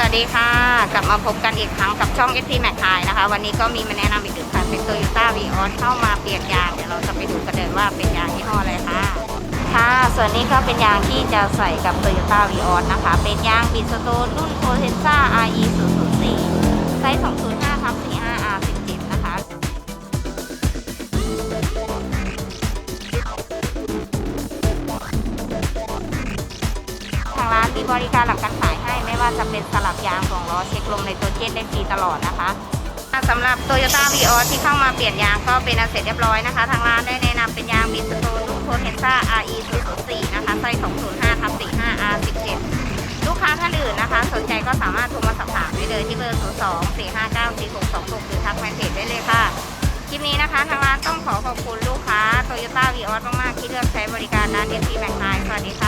สวัสดีค่ะ กลับมาพบกันอีกครั้งกับช่อง s อ Mac ไทยนะคะ วันนี้ก็มีมาแนะนำอีกหนึ่งคันเป็น Toyota v ีออเข้ามาเปลี่ยนยาง เดี๋ยวเราจะไปดูกันเลยว่าเป็นยางยี่ห้ออะไรค่ะ ค่ะ ส่วนนี้ก็เป็นยางที่จะใส่กับ Toyota v ีออนะคะ เป็นยางบิสโตรุ่น Potenza RE 0 ทางร้านมีบริการหลังการขายให้ ไม่ว่าจะเป็นสลับยางของล้อเช็คลมในตัวเจนได้ฟรีตลอดนะคะสำหรับ Toyota v ีออที่เข้ามาเปลี่ยนยางก็เป็นอันเสร็จเรียบร้อยนะคะ ทางร้านได้แนะนำเป็นยางบิสโตนุโพเทนซ่า RE 04นะคะไซส์205ทับ45 R17 ลูกค้าท่านอื่นนะคะ สนใจก็สามารถโทรมาสอบถามได้เลยที่เบอร์ 02 459 4626 หรือทักแฟนเพจได้เลยค่ะ คลิปนี้นะคะ ทางร้านต้องขอขอบคุณลูกค้า Toyota v ีออมากๆที่เลือกใช้บริการร้านเอฟซีแมคไทยสวัสดีค่ะ